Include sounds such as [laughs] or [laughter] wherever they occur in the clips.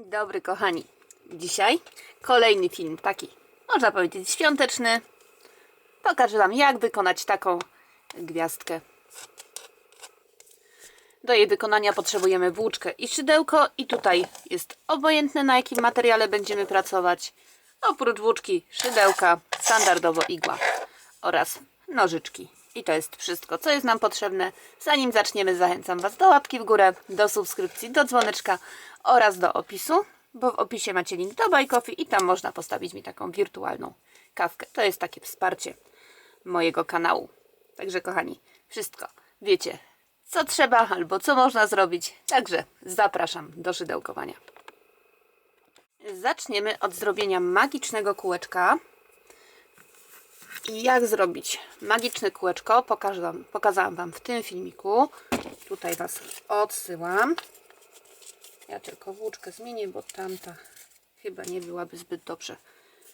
Dzień dobry, kochani. Dzisiaj kolejny film, taki można powiedzieć świąteczny. Pokażę Wam, jak wykonać taką gwiazdkę. Do jej wykonania potrzebujemy włóczkę i szydełko i tutaj jest obojętne na jakim materiale będziemy pracować. Oprócz włóczki, szydełka, standardowo igła oraz nożyczki. I to jest wszystko, co jest nam potrzebne. Zanim zaczniemy, zachęcam Was do łapki w górę, do subskrypcji, do dzwoneczka oraz do opisu, bo w opisie macie link do Coffee i tam można postawić mi taką wirtualną kawkę. To jest takie wsparcie mojego kanału. Także kochani, wszystko wiecie, co trzeba albo co można zrobić. Także zapraszam do szydełkowania. Zaczniemy od zrobienia magicznego kółeczka. Jak zrobić magiczne kółeczko, pokażę pokazałam Wam w tym filmiku. Tutaj Was odsyłam. Ja tylko włóczkę zmienię, bo tamta chyba nie byłaby zbyt dobrze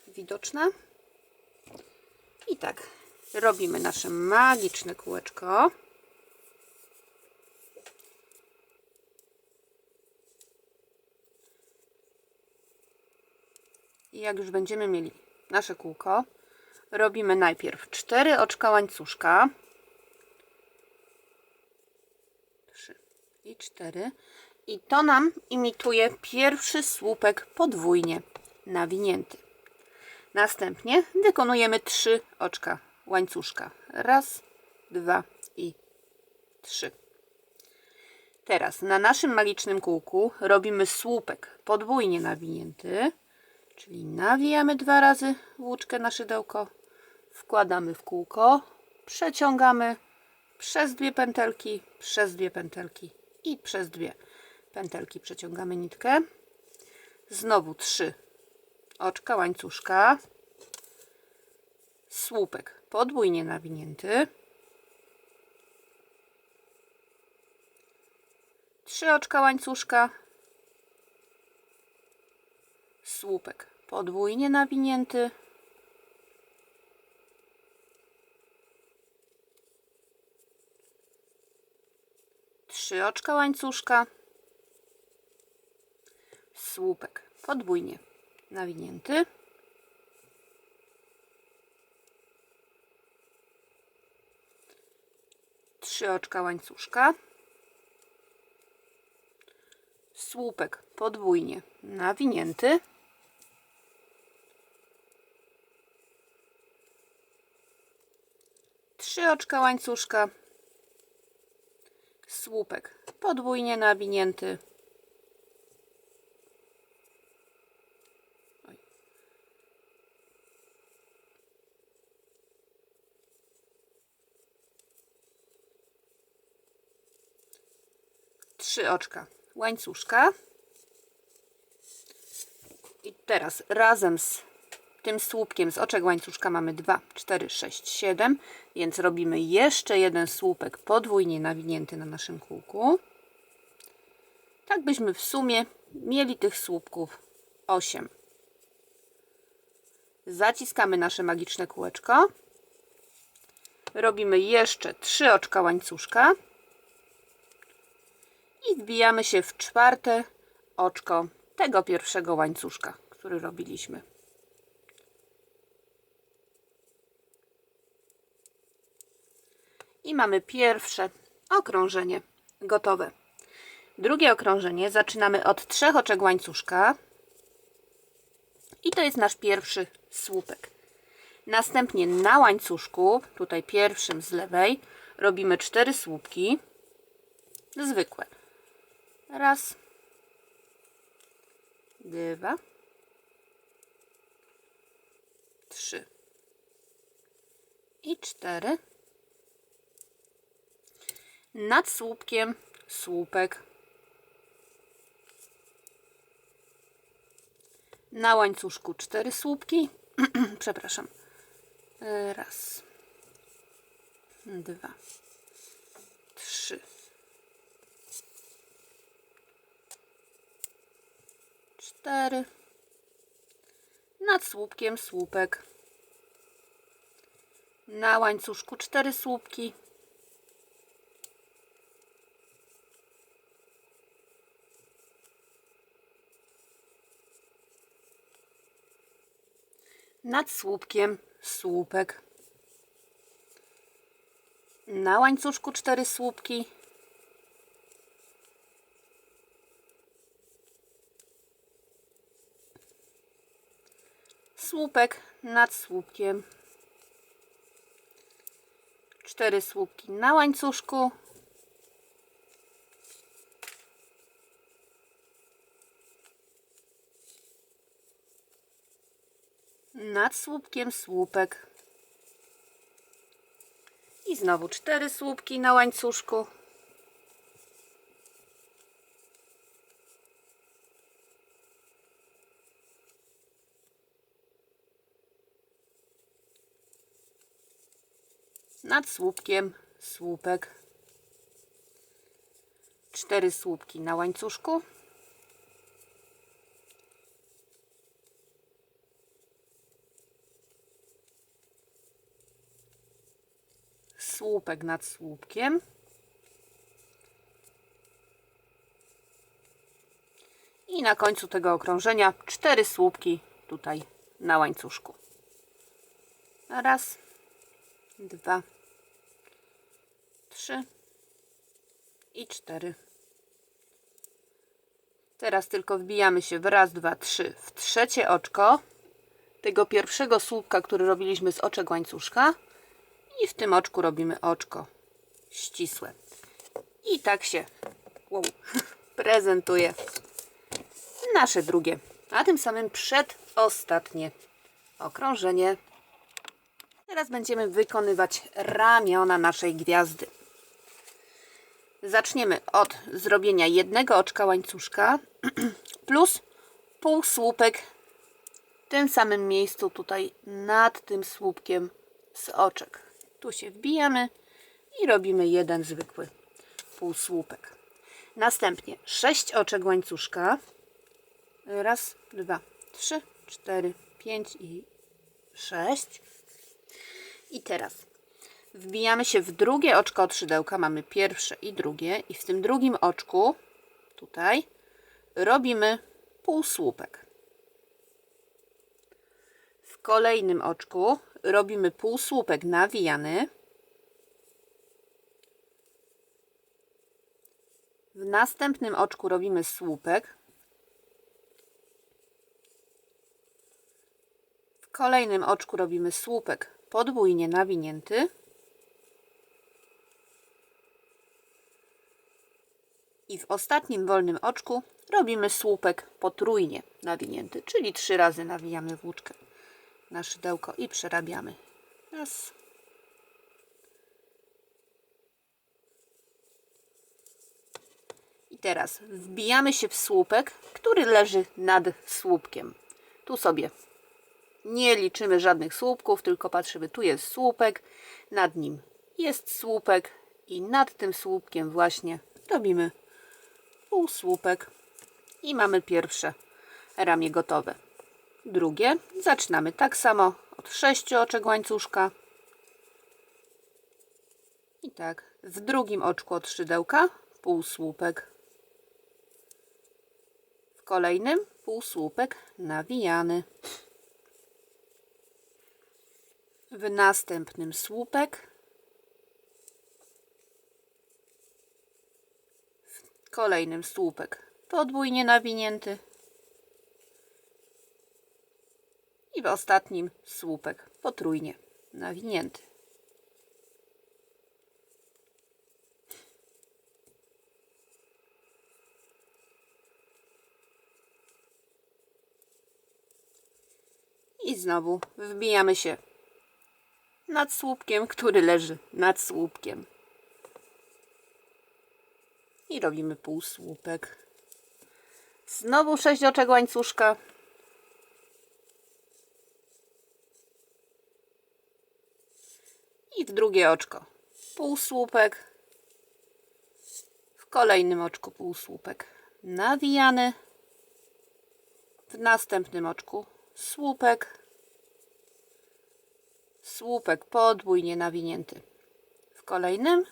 widoczna. I tak, robimy nasze magiczne kółeczko. I jak już będziemy mieli nasze kółko, robimy najpierw 4 oczka łańcuszka. 3 i 4. I to nam imituje pierwszy słupek podwójnie nawinięty. Następnie wykonujemy 3 oczka łańcuszka. Raz, dwa i trzy. Teraz na naszym magicznym kółku robimy słupek podwójnie nawinięty, czyli nawijamy dwa razy włóczkę na szydełko, wkładamy w kółko, przeciągamy przez dwie pętelki, przez dwie pętelki i przez dwie pętelki przeciągamy nitkę. Znowu trzy oczka łańcuszka, słupek podwójnie nawinięty, trzy oczka łańcuszka, słupek podwójnie nawinięty, trzy oczka łańcuszka, słupek podwójnie nawinięty, trzy oczka łańcuszka, słupek podwójnie nawinięty, trzy oczka łańcuszka, słupek. Podwójnie nawinięty, trzy oczka. Łańcuszka. I teraz razem z tym słupkiem. Z oczek łańcuszka mamy 2, 4, 6, 7 więc robimy jeszcze jeden słupek podwójnie nawinięty na naszym kółku. Tak byśmy w sumie mieli tych słupków 8 zaciskamy nasze magiczne kółeczko. Robimy jeszcze 3 oczka łańcuszka. I wbijamy się w czwarte oczko tego pierwszego łańcuszka, który robiliśmy. I mamy pierwsze okrążenie gotowe. Drugie okrążenie zaczynamy od trzech oczek łańcuszka i to jest nasz pierwszy słupek. Następnie na łańcuszku, tutaj pierwszym z lewej, robimy cztery słupki zwykłe. Raz, dwa, trzy i cztery. Nad słupkiem słupek. Na łańcuszku cztery słupki. [clears throat] Przepraszam. Raz, dwa, trzy. cztery. Nad słupkiem słupek. Na łańcuszku cztery słupki. Nad słupkiem słupek. Na łańcuszku cztery słupki. Słupek nad słupkiem. Cztery słupki na łańcuszku. Nad słupkiem słupek. I znowu cztery słupki na łańcuszku. Nad słupkiem słupek. Cztery słupki na łańcuszku. Słupek nad słupkiem. I na końcu tego okrążenia cztery słupki tutaj na łańcuszku. Raz, dwa, trzy i cztery. Teraz tylko wbijamy się w raz, dwa, trzy w trzecie oczko tego pierwszego słupka, który robiliśmy z oczek łańcuszka. I w tym oczku robimy oczko ścisłe. I tak się wow, [laughs] prezentuje nasze drugie, a tym samym przedostatnie okrążenie. Teraz będziemy wykonywać ramiona naszej gwiazdy. Zaczniemy od zrobienia jednego oczka łańcuszka [clears throat] plus półsłupek w tym samym miejscu tutaj nad tym słupkiem z oczek. Tu się wbijamy i robimy jeden zwykły półsłupek. Następnie sześć oczek łańcuszka. Raz, dwa, trzy, cztery, pięć i sześć. I teraz wbijamy się w drugie oczko od szydełka. Mamy pierwsze i drugie. I w tym drugim oczku, tutaj, robimy półsłupek. W kolejnym oczku robimy półsłupek nawijany. W następnym oczku robimy słupek. W kolejnym oczku robimy słupek podwójnie nawinięty. I w ostatnim wolnym oczku robimy słupek potrójnie nawinięty, czyli trzy razy nawijamy włóczkę na szydełko i przerabiamy. Raz. I teraz wbijamy się w słupek, który leży nad słupkiem. Tu sobie nie liczymy żadnych słupków, tylko patrzymy, tu jest słupek, nad nim jest słupek i nad tym słupkiem właśnie robimy półsłupek i mamy pierwsze ramię gotowe drugie. Zaczynamy tak samo od sześciu oczek łańcuszka. I tak, w drugim oczku od szydełka półsłupek. W kolejnym półsłupek nawijany. W następnym słupek. W kolejnym słupek podwójnie nawinięty. i ostatnim słupek potrójnie nawinięty. I znowu wbijamy się nad słupkiem, który leży nad słupkiem. I robimy półsłupek. Znowu sześć oczek łańcuszka. i w drugie oczko. Półsłupek, w kolejnym oczku półsłupek. Nawijany, w następnym oczku słupek, słupek podwójnie nawinięty. W kolejnym.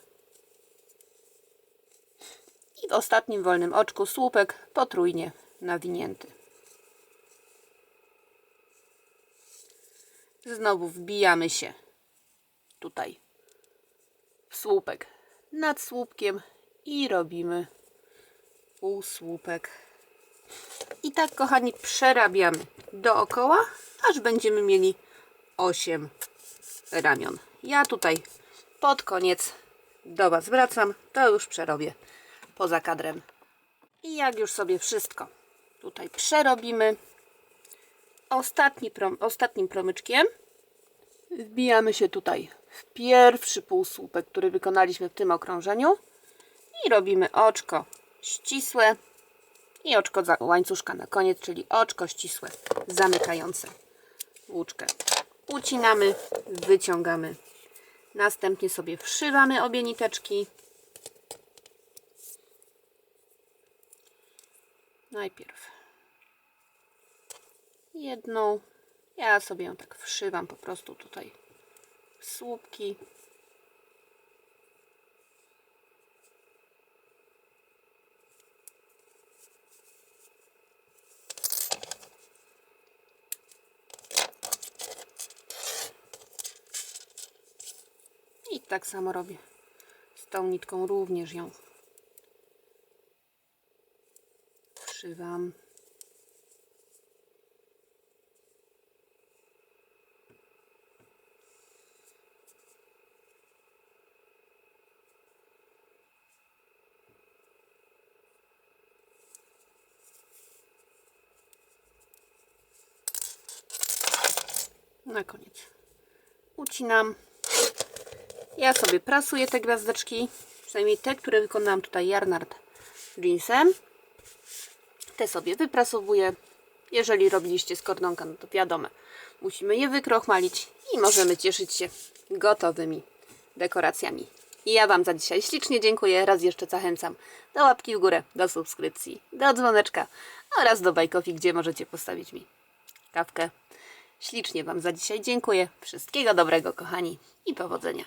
I w ostatnim wolnym oczku słupek potrójnie nawinięty. Znowu wbijamy się tutaj w słupek nad słupkiem i robimy półsłupek. I tak, kochani, przerabiamy dookoła, aż będziemy mieli 8 ramion. Ja tutaj pod koniec do Was wracam, to już przerobię poza kadrem. I jak już sobie wszystko tutaj przerobimy, ostatni prom, ostatnim promyczkiem wbijamy się tutaj w pierwszy półsłupek, który wykonaliśmy w tym okrążeniu i robimy oczko ścisłe i oczko łańcuszka na koniec, czyli oczko ścisłe zamykające włóczkę. Ucinamy, wyciągamy. Następnie sobie wszywamy obie niteczki. Najpierw jedną. Ja sobie ją tak wszywam po prostu tutaj słupki. I tak samo robię z tą nitką, również ją wszywam. Na koniec ucinam. Ja sobie prasuję te gwiazdeczki, przynajmniej te, które wykonałam tutaj Jarnard jeansem. Te sobie wyprasowuję. Jeżeli robiliście z kordonka, no to wiadomo, musimy je wykrochmalić i możemy cieszyć się gotowymi dekoracjami. I ja Wam za dzisiaj ślicznie dziękuję. Raz jeszcze zachęcam do łapki w górę, do subskrypcji, do dzwoneczka oraz do bajkofi, gdzie możecie postawić mi kawkę. Ślicznie Wam za dzisiaj dziękuję. Wszystkiego dobrego, kochani, i powodzenia.